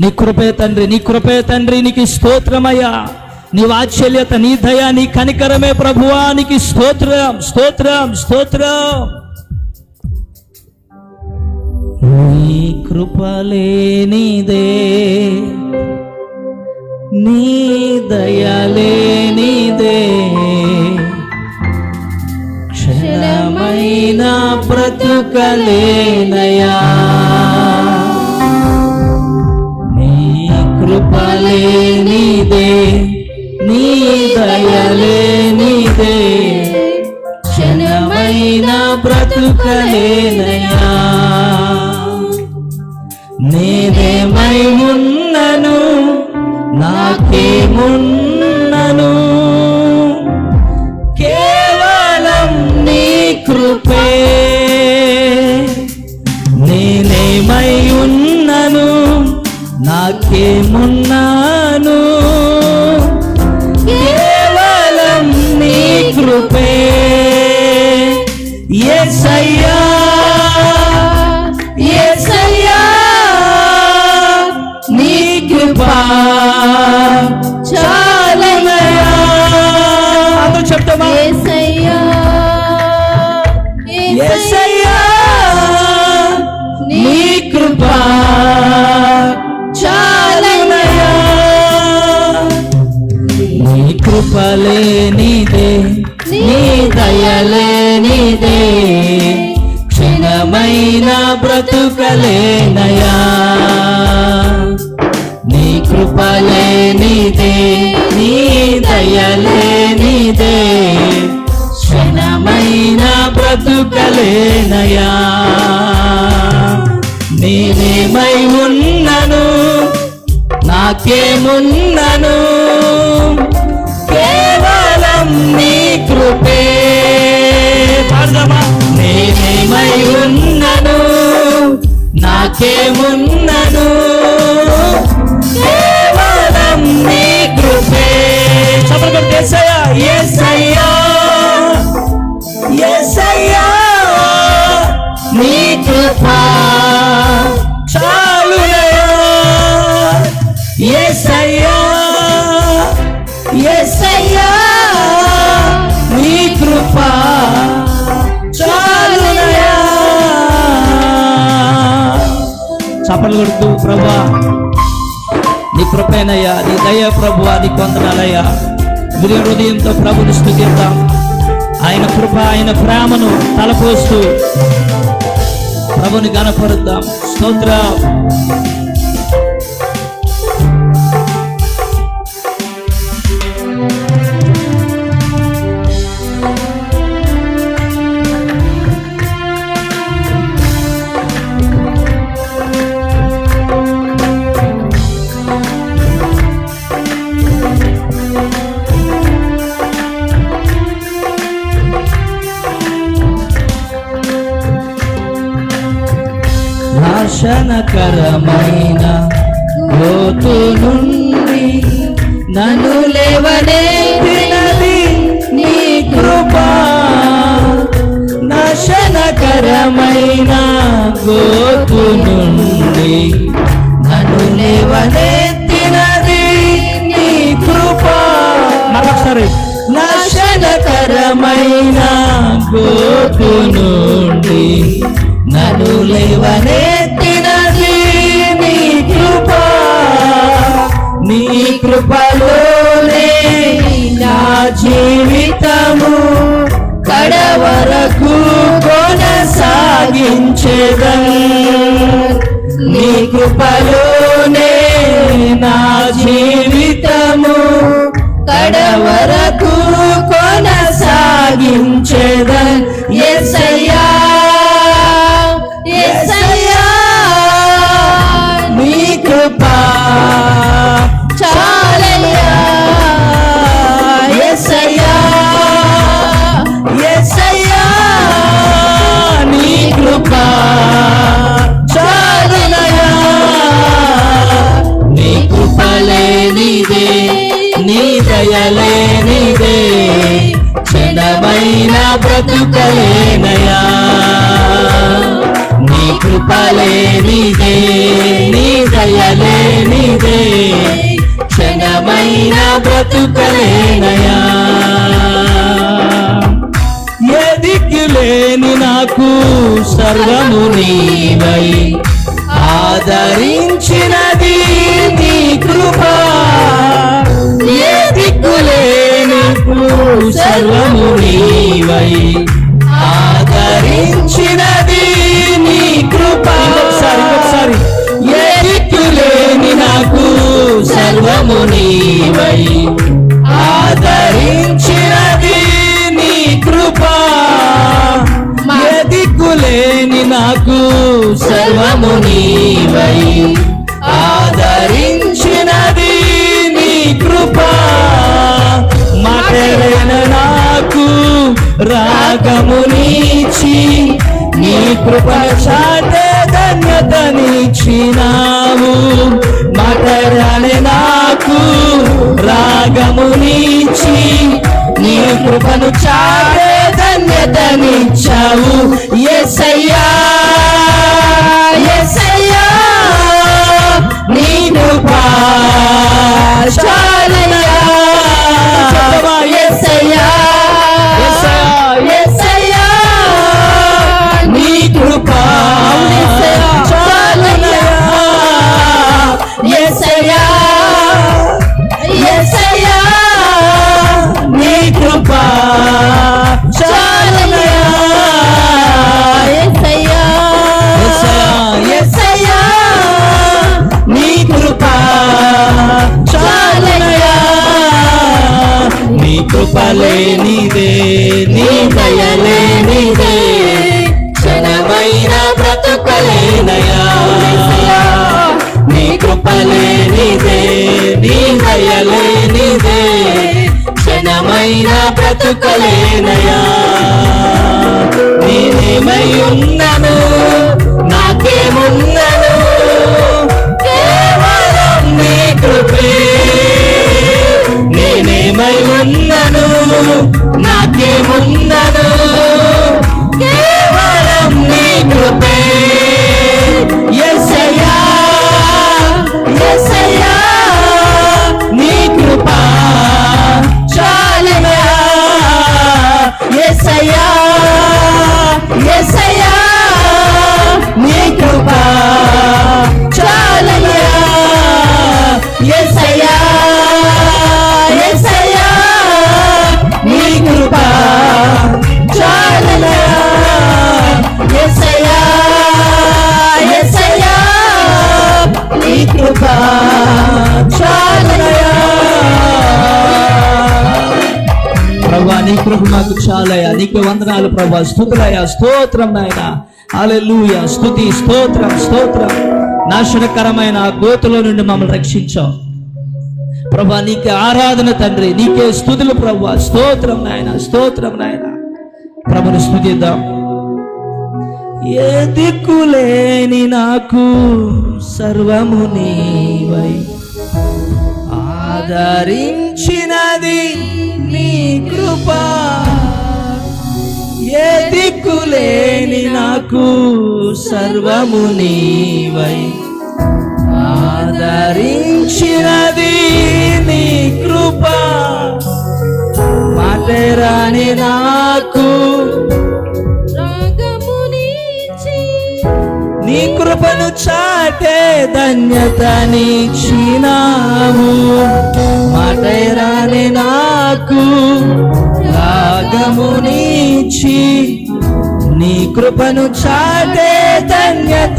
నీ కృపే తండ్రి నీ కృపే తండ్రి నీకు స్తోత్రమయ్యా. నీ వాత్సల్యత నీ దయ నీ కనికరమే ప్రభువా. నీకు స్తోత్రం స్తోత్రం స్తోత్రం. నీ కృపలేనిదే నీ దయలేనిదే బ్రతుకలేనయా నీ కృపలేనిదే నీ దయలేనిదే క్షణమైన బ్రతుకలేనయా నేనేమై ఉన్నను నాకేమున్నను నాకేమున్నాను? కేవలం నీ కృపే. ఎసయ్యా ఎసయ్యా నీ కృపా చాలనయా అందరూ చెప్తామా? ఎసయ్యా కృపలేనిదే నీ దయలేనిదే క్షణమైన బ్రతుకలేనయా. నీ కృపలేనిదే నీ దయలేనిదే క్షణమైన బ్రతుకలేనయా. నేనేమై ఉన్నను నాకేమున్నను నాకేమున్నను కేవలం నీ కృపే. చెప్పలు ఏసయ్యా. ఏసయ్యా. ఏసయ్యా. నీ కృపా. చప్పలు కొడుతూ ప్రభా. నీ కృపేనయ్యా నీ దయ ప్రభు నీ కొందనాలయ్యా. విరిగి హృదయంతో ప్రభుని స్థుతిద్దాం ఆయన కృప ఆయన ప్రేమను తలపోస్తూ ప్రభుని గనపరుద్దాం స్తోత్ర. లోతు నుండి నన్ను లేవనెత్తినది నీ కృపా. నాశనకరమైన గోతు నుండి నన్ను లేవనెత్తినది నీ కృపా. మరొకసారి. నాశనకరమైన గోతు నుండి నన్ను లేవనెత్తినది కృపలోనే నా జీవితము కడవరకు కొనసాగించదని. నీ కృపలోనే నా జీవితము కడవరకు కొనసాగించదని. దయలేనిదే నీ దయలేనిదే క్షణమైన బ్రతుకలేనయా. ఏ దిక్కులేని నాకు సర్వము నీవై. ఆదరి నాకు సర్వము నీవై. ఆదరించినది నీ కృప. మాటలైన నాకు రాగము నీచి. నీ కృప చాటే ధన్యతనిచ్చినావు మాటరాని నాకు రాగము నీచి. నీ కృపను చాటే ధన్యతనిచ్చావు ఎసయ్యా ఎసయ్యా చాలయ్యా నీదే క్షణమైన బ్రతుకలేనయా నేనేమై ఉన్నను? నాకేమున్నను? కేవలం నీ కృపే. నేనేమై ఉన్నను? నాకేమున్నను? నాకు చాలయ్యా నీకు వందనాలు ప్రభా. స్థుతులయ్యా. స్తోత్రం నాయన. అలెలుయ స్థుతి స్తోత్రం స్తోత్రం. నాశనకరమైన గోతులో నుండి మమ్మల్ని రక్షించావు ప్రభా నీకే ఆరాధన తండ్రి. నీకే స్థుతులు ప్రభా. స్తోత్రం నాయన. స్తోత్రం నాయన. ప్రభుని స్థుతిద్దాం ఏ దిక్కులేని నాకు సర్వము నీవై. ఆదరించినది నీ కృపా. ఏ దిక్కులేని నాకు సర్వము నీవై. ఆదరించినది నీ కృప. మాటరాని నాకు నీ కృపను చాటే ధన్యతనిచ్చినావు మాటరాని నాకు రాగమునిచి నీ కృపను చాటే ధన్యతనిచ్చినావు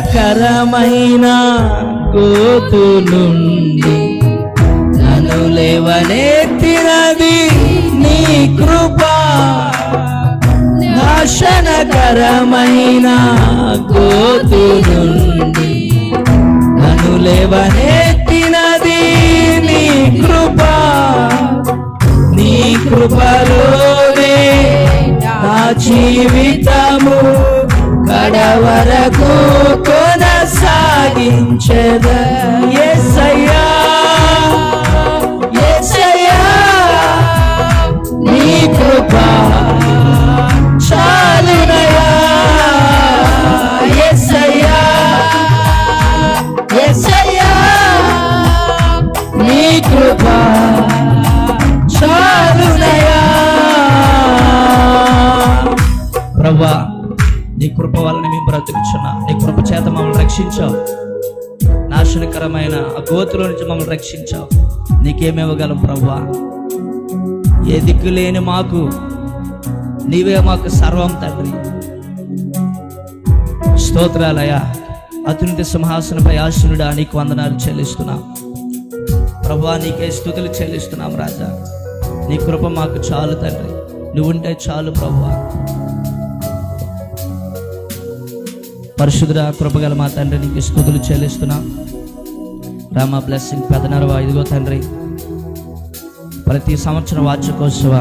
కరమైన గోతు నుండి నన్ను లేవనెత్తినది నీ కృప. నాశనకరమైన గోతు నుండి నన్ను లేవనెత్తినది నీ కృప. నీ కృపలోనే నా జీవితము కడవరకు కొనసాగించద. ఎస్సయ్యా ఎస్సయ్యా నీ కృప చాలునయా ఎస్సయ్యా ఎస్సయ్యా నీ చాలునయా ప్రభా నీ కృప వలన మేము బ్రతుకుచున్నా. నీ కృప చేత మమ్మల్ని రక్షించావు. నాశనకరమైన ఆ గోతులో నుంచి మమ్మల్ని రక్షించావు. నీకేమివ్వగలం ప్రవ్వా ఏ దిక్కు లేని మాకు నీవే మాకు సర్వం తండ్రి. స్తోత్రాలయ అత్యున్నత సింహాసనపై ఆశనుడా నీకు వందనాలు చెల్లిస్తున్నాం. ప్రభా నీకే స్థుతులు చెల్లిస్తున్నాం రాజా. నీ కృప మాకు చాలు తండ్రి. నువ్వుంటే చాలు ప్రభా. పరిశుద్ధ కృపగల మా తండ్రి నీకు స్థుతులు చెల్లిస్తున్నాం. రామ బ్లెస్సింగ్ పెదనరవా ఐదుగో తండ్రి. ప్రతి సంవత్సరం వార్షికోత్సవ